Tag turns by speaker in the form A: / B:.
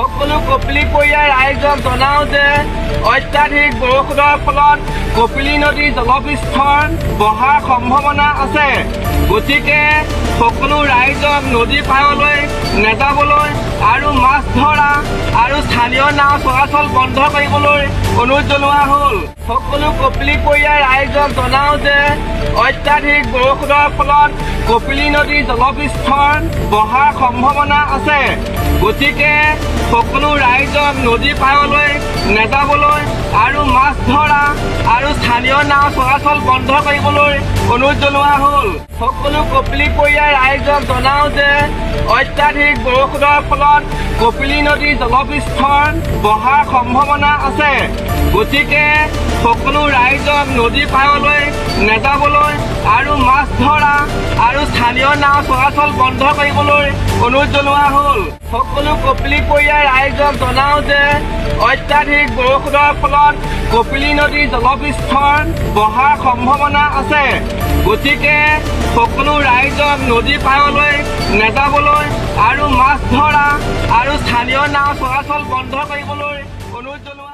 A: সকলো কপলি পৰিয়াল ৰাইজক জনাওঁ যে অত্যাধিক বৰষুণৰ ফলত কপিলি নদীৰ জলপৃষ্ঠৰ বঢ়াৰ সম্ভাৱনা আছে। গতিকে সকলো ৰাইজক নদী পাৰলৈ নাযাবলৈ আৰু মাছ ধৰা আৰু স্থানীয় নাও চলাচল বন্ধ কৰিবলৈ অনুৰোধ জনোৱা হ'ল। সকলো কপিলি পৰিয়াল ৰাইজক জনাওঁ যে অত্যাধিক বৰষুণৰ ফলত কপিলি নদীৰ জলপৃষ্ঠৰ বঢ়াৰ সম্ভাৱনা আছে। গতিকে সকলো ৰাইজক নদী পাৰলৈ নাযাবলৈ আৰু মাছ ধৰা আৰু স্থানীয় নাও চলাচল বন্ধ কৰিবলৈ অনুৰোধ জনোৱা হ'ল। সকলো কপিলি পৰিয়াল ৰাইজক জনাওঁ যে অত্যাধিক বৰষুণৰ ফলত কপিলি নদীৰ জলপৃষ্ঠৰ বঢ়াৰ সম্ভাৱনা আছে। গতিকে সকলো ৰাইজক নদী পাৰলৈ নাযাবলৈ আৰু মাছ ধৰা আৰু স্থানীয় নাও চলাচল বন্ধ কৰিবলৈ অনুৰোধ জনোৱা হ'ল। সকলো কপিলি পৰিয়াল ৰাইজক জনাওঁ যে অত্যাধিক বৰষুণৰ ফলত কপিলি নদীৰ জলপৃষ্ঠৰ বহাৰ সম্ভাৱনা আছে। গতিকে সকলো ৰাইজক নদী পাৰলৈ নেযাবলৈ আৰু মাছ ধৰা আৰু স্থানীয় নাও চলাচল বন্ধ কৰিবলৈ অনুৰোধ জনোৱা